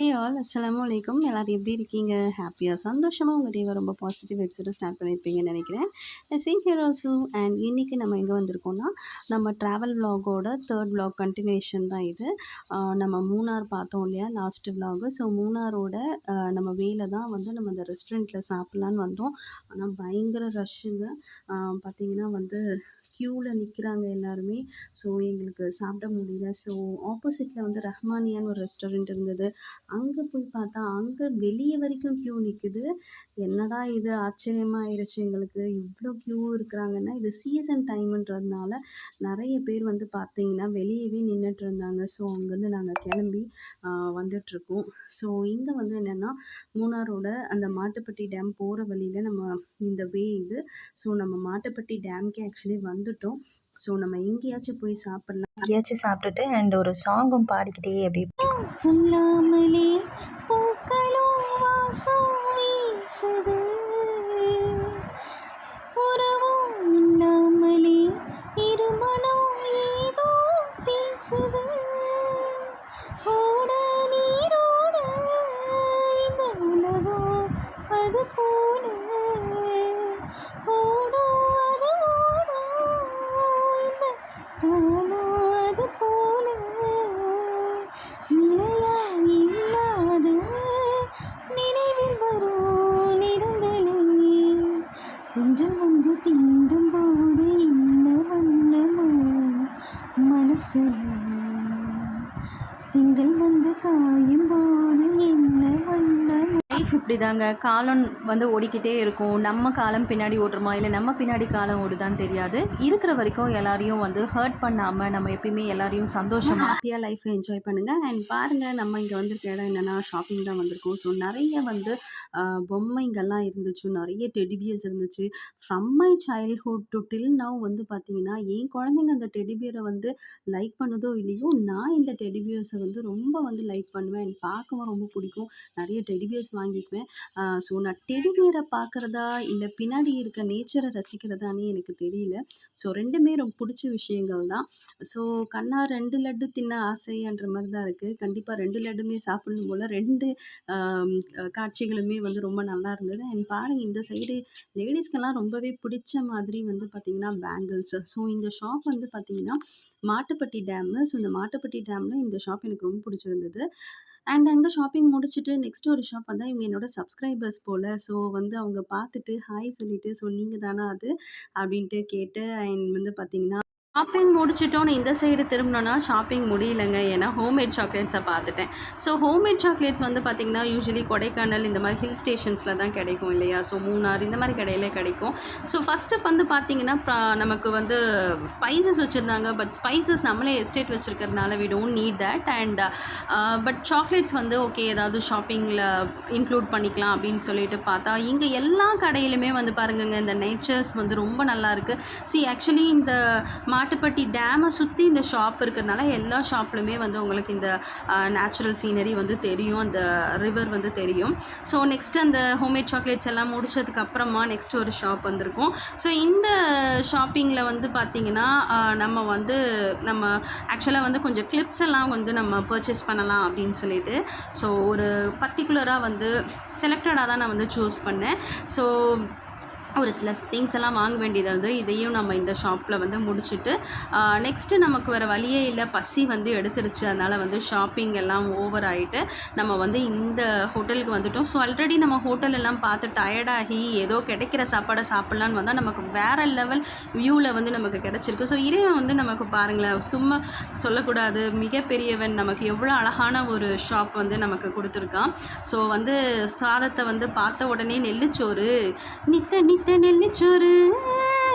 Hey all அஸ்ஸலாமு அலைக்கும் எல்லோரும் எப்படி இருக்கீங்க? ஹாப்பியாக சந்தோஷமாக உங்கள் டேவை ரொம்ப பாசிட்டிவ் வைப்ஸோட ஸ்டார்ட் பண்ணியிருப்பீங்கன்னு நினைக்கிறேன். சேம் ஹியர் ஆல்சோ அண்ட் இன்றைக்கி நம்ம எங்கே வந்திருக்கோம்னா நம்ம ட்ராவல் விலாகோட தேர்ட் விலாக் கண்டினியூஷன் தான் இது. நம்ம மூணார் பார்த்தோம் இல்லையா? லாஸ்ட்டு விலாகு ஸோ மூணாரோட நம்ம வேல தான் வந்து நம்ம அந்த ரெஸ்டாரண்ட்டில் சாப்பிட்லான்னு வந்தோம். ஆனால் பயங்கர ரஷ்ஷுங்க பார்த்திங்கன்னா வந்து க்யூவில் நிற்கிறாங்க எல்லாருமே. ஸோ எங்களுக்கு சாப்பிட முடியல. ஸோ ஆப்போசிட்டில் வந்து ரஹ்மானியான்னு ஒரு ரெஸ்டாரண்ட் இருந்தது. அங்கே போய் பார்த்தா அங்கே வெளியே வரைக்கும் க்யூ நிற்குது என்னடா இது? ஆச்சரியமாக ஆயிடுச்சு எங்களுக்கு. இவ்வளோ க்யூ இருக்கிறாங்கன்னா இது சீசன் டைம்ன்றதுனால நிறைய பேர் வந்து பார்த்தீங்கன்னா வெளியவே நின்றுட்டு இருந்தாங்க. ஸோ அங்கேருந்து நாங்கள் கிளம்பி வந்துட்ருக்கோம் ஸோ இங்கே வந்து என்னென்னா மூணாரோட அந்த மாட்டுப்பட்டி டேம் போகிற வழியில் நம்ம இந்த வே இது. ஸோ நம்ம மாட்டுப்பட்டி டேம்க்கே ஆக்சுவலி வந்து வந்துட்டோம் ஸோ நம்ம எங்கேயாச்சும் போய் சாப்பிட்லாம். எங்கேயாச்சும் சாப்பிட்டுட்டு அண்ட் ஒரு சாங்கும் பாடிக்கிட்டே அப்படி சொல்லாமலே பூக்களும் வாசம் வீசுது. உறவும் இல்லாமலே இருமனம் ஏதோ பேசுது. மனசுல திங்கள் வந்து காயும் போது அப்படி தாங்க காலம் வந்து ஓடிக்கிட்டே இருக்கும். நம்ம காலம் பின்னாடி ஓடுறோமா? இல்லை நம்ம பின்னாடி காலம் ஓடுதான்னு தெரியாது. இருக்கிற வரைக்கும் எல்லாரையும் வந்து ஹர்ட் பண்ணாமல் நம்ம எப்பயுமே எல்லாரையும் சந்தோஷமாக ஹாப்பியாக லைஃப்பை என்ஜாய் பண்ணுங்கள் அண்ட் பாருங்கள் நம்ம இங்கே வந்திருக்க இடம் என்னென்னா ஷாப்பிங் தான் வந்திருக்கோம். ஸோ நிறைய வந்து பொம்மைங்கள்லாம் இருந்துச்சு. நிறைய டெடிபியர்ஸ் இருந்துச்சு. From my childhood to till now வந்து பார்த்தீங்கன்னா என் குழந்தைங்க அந்த டெடிபியரை வந்து லைக் பண்ணுதோ இல்லையோ நான் இந்த டெடிபியர்ஸை வந்து ரொம்ப வந்து லைக் பண்ணுவேன். அண்ட் பார்க்கவும் ரொம்ப பிடிக்கும். நிறைய டெடிபியர்ஸ் வாங்கிக்குவேன். ஸோ நான் டெடிபியரை பார்க்குறதா இல்லை பின்னாடி இருக்க நேச்சரை ரசிக்கிறதானே எனக்கு தெரியல. ஸோ ரெண்டுமே ரொம்ப பிடிச்ச விஷயங்கள் தான். ஸோ கண்ணா ரெண்டு லட்டு தின்ன ஆசைன்ற மாதிரி தான் இருக்குது கண்டிப்பாக ரெண்டு லட்டுமே சாப்பிடணும் போல். ரெண்டு காட்சிகளுமே வந்து ரொம்ப நல்லா இருந்தது. அண்ட் பாருங்கள் இந்த சைடு லேடிஸ்க்கெல்லாம் ரொம்பவே பிடிச்ச மாதிரி வந்து பார்த்திங்கன்னா பேங்கிள்ஸ் ஸோ இந்த ஷாப் வந்து பார்த்திங்கன்னா மாட்டுப்பட்டி டேமு ஸோ இந்த மாட்டுப்பட்டி டேமில் இந்த ஷாப் எனக்கு ரொம்ப பிடிச்சிருந்தது. அண்ட் அங்கே ஷாப்பிங் முடிச்சுட்டு நெக்ஸ்ட் ஒரு ஷாப் வந்தால் இவங்க என்னோட சப்ஸ்கிரைபர்ஸ் போல். ஸோ வந்து அவங்க பார்த்துட்டு ஹாய் சொல்லிவிட்டு ஸோ நீங்கள் தானா அது? அப்படின்ட்டு கேட்டு அண்ட் வந்து பார்த்தீங்கன்னா ஷாப்பிங் முடிச்சிட்டோன்னு இந்த சைடு திரும்பினோன்னா ஷாப்பிங் முடியலைங்க. ஏன்னா ஹோம்மேட் சாக்லேட்ஸை பார்த்துட்டேன். ஸோ ஹோம்மேட் சாக்லேட்ஸ் வந்து பார்த்திங்கன்னா யூஸ்வலி கொடைக்கானல் இந்த மாதிரி ஹில் ஸ்டேஷன்ஸில் தான் கிடைக்கும் இல்லையா? ஸோ மூணார் இந்த மாதிரி கடையில் கிடைக்கும். ஸோ ஃபஸ்ட்டு வந்து பார்த்திங்கன்னா நமக்கு வந்து ஸ்பைசஸ் வச்சுருந்தாங்க. பட் ஸ்பைசஸ் நம்மளே estate வச்சுருக்கிறதுனால we don't need that and but chocolates வந்து ஓகே ஏதாவது ஷாப்பிங்கில் இன்க்ளூட் பண்ணிக்கலாம் அப்படின்னு சொல்லிட்டு பார்த்தா இங்கே எல்லா கடையிலுமே வந்து பாருங்கங்க இந்த நேச்சர்ஸ் வந்து ரொம்ப நல்லாயிருக்கு சி ஆக்சுவலி இந்த காட்டுப்பட்டி டேமை சுற்றி இந்த ஷாப் இருக்கிறதுனால எல்லா ஷாப்லையுமே வந்து உங்களுக்கு இந்த நேச்சுரல் சீனரி வந்து தெரியும். அந்த ரிவர் வந்து தெரியும். ஸோ நெக்ஸ்ட் அந்த ஹோம்மேட் சாக்லேட்ஸ் எல்லாம் முடிச்சதுக்கப்புறமா நெக்ஸ்ட் ஒரு ஷாப் வந்திருக்கும். ஸோ இந்த ஷாப்பிங்கில் வந்து பார்த்திங்கன்னா நம்ம வந்து நம்ம ஆக்சுவலாக வந்து கொஞ்சம் கிளிப்ஸ் எல்லாம் வந்து நம்ம பர்ச்சேஸ் பண்ணலாம் அப்படின்னு சொல்லிட்டு ஸோ ஒரு பர்டிகுலராக வந்து செலக்டடாக தான் நான் வந்து சூஸ் பண்ணேன். ஸோ ஒரு சில திங்ஸ் எல்லாம் வாங்க வேண்டியதாக வந்து இதையும் நம்ம இந்த ஷாப்பில் வந்து முடிச்சுட்டு நெக்ஸ்ட்டு நமக்கு வேறு வழியே இல்லை. பசி வந்து எடுத்துருச்சு. அதனால் வந்து ஷாப்பிங் எல்லாம் ஓவர் ஆகிட்டு நம்ம வந்து இந்த ஹோட்டலுக்கு வந்துட்டோம். ஸோ ஆல்ரெடி நம்ம ஹோட்டல் எல்லாம் பார்த்து டயர்டாகி ஏதோ கிடைக்கிற சாப்பாடை சாப்பிட்லான்னு வந்தால் நமக்கு வேறு லெவல் வியூவில் வந்து நமக்கு கிடச்சிருக்கு. ஸோ இறைவன் வந்து நமக்கு பாருங்களேன் சும்மா சொல்லக்கூடாது. மிகப்பெரியவன் நமக்கு எவ்வளோ அழகான ஒரு ஷாப் வந்து நமக்கு கொடுத்துருக்கான். ஸோ வந்து சாதத்தை வந்து பார்த்த உடனே நெல்லுச்சோறு நித்த நித்த நெல்லுச்சோறு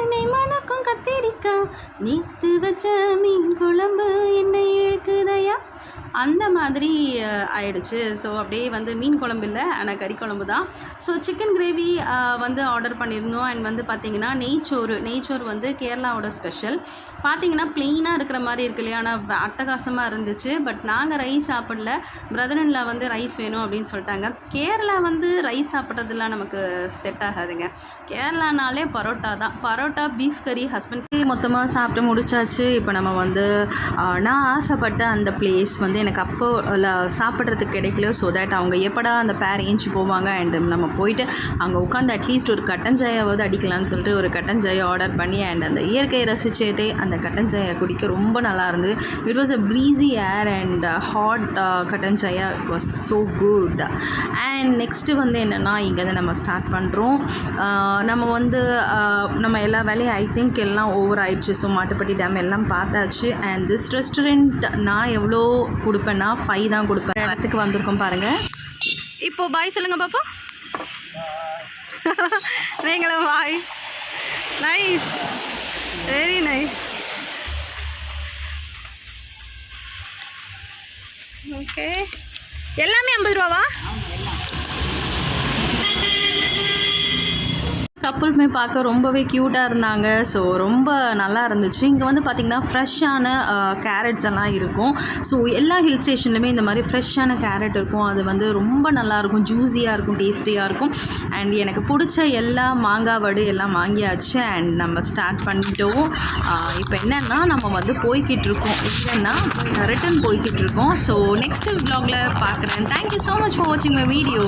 நீ மணக்கும் கத்திரிக்காய். நீத்து வச்ச மீன் குழம்பு என்ன இழுக்குதையா? அந்த மாதிரி ஆயிடுச்சு. ஸோ அப்படியே வந்து மீன் குழம்பு இல்லை ஆனால் கறி குழம்பு தான். ஸோ சிக்கன் கிரேவி வந்து ஆர்டர் பண்ணியிருந்தோம் அண்ட் வந்து பார்த்திங்கன்னா நெய்ச்சோறு. நெய்ச்சோறு வந்து கேரளாவோட ஸ்பெஷல் பார்த்தீங்கன்னா ப்ளெயினாக இருக்கிற மாதிரி இருக்கு இல்லையா? ஆனால் அட்டகாசமாக இருந்துச்சு. பட் நாங்கள் ரைஸ் சாப்பிடல. பிரதரன்ல வந்து ரைஸ் வேணும் அப்படின்னு சொல்லிட்டாங்க. கேரளா வந்து ரைஸ் சாப்பிட்றதுலாம் நமக்கு செட் ஆகாதுங்க. கேரளானாலே பரோட்டா தான். பரோட்டா பீஃப் கறி ஹஸ்பண்ட் மொத்தமாக சாப்பிட்டு முடிச்சாச்சு. இப்போ நம்ம வந்து நான் ஆசைப்பட்ட அந்த பிளேஸ் வந்து எனக்கு அப்போ ல- சாப்பிட்றதுக்கு கிடைக்கல. ஸோ தட் அவங்க எப்படா அந்த பேர் ஏஞ்சி போவாங்க? அண்ட் நம்ம போயிட்டு அங்கே உட்காந்து அட்லீஸ்ட் ஒரு கட்டஞ்சாயாவது அடிக்கலாம்னு சொல்லிட்டு ஒரு கட்டஞ்சாயை ஆர்டர் பண்ணி அண்ட் அந்த இயற்கையை ரசிச்சதே அந்த கட்டஞ்சாயை குடிக்க ரொம்ப நல்லா இருந்தது. It was a breezy air and hot kattan chaya it was so good and next வந்து என்னென்னா இங்கேருந்து நம்ம ஸ்டார்ட் பண்ணுறோம் uh, நம்ம வந்து uh, நம்ம எல்லா வேலையும் ஐ திங்க் எல்லாம் ஓவர் ஆயிடுச்சு. ஸோ மாட்டுப்பட்டி டேம் எல்லாம் பார்த்தாச்சு. அண்ட் திஸ் ரெஸ்டாரண்ட் நான் எவ்வளோ கொடுப்பேன்னா ஃபைவ் தான் கொடுப்பேன். இடத்துக்கு வந்திருக்கோம் பாருங்கள் இப்போது பாய் சொல்லுங்கள் பாப்பா. நீங்களும் bye nice very nice okay எல்லாமே ஐம்பது ரூபாவா? கப்புளுமே பார்க்க ரொம்பவே க்யூட்டாக இருந்தாங்க. ஸோ ரொம்ப நல்லா இருந்துச்சு. இங்கே வந்து பார்த்திங்கன்னா ஃப்ரெஷ்ஷான கேரட்ஸ் எல்லாம் இருக்கும். ஸோ எல்லா ஹில் ஸ்டேஷன்லையுமே இந்த மாதிரி ஃப்ரெஷ்ஷான கேரட் இருக்கும். அது வந்து ரொம்ப நல்லாயிருக்கும் ஜூஸியாக இருக்கும். டேஸ்டியாக இருக்கும். அண்ட் எனக்கு பிடிச்ச எல்லா மாங்காய் வடு எல்லாம் வாங்கியாச்சு. அண்ட் நம்ம ஸ்டார்ட் பண்ணிட்டோம். இப்போ என்னென்னா நம்ம வந்து போய்கிட்டு இருக்கோம். இல்லைன்னா ரிட்டன் போய்கிட்டு இருக்கோம். ஸோ நெக்ஸ்ட் vlogல பார்க்குறேன் thank you so much for வாட்சிங் மை வீடியோ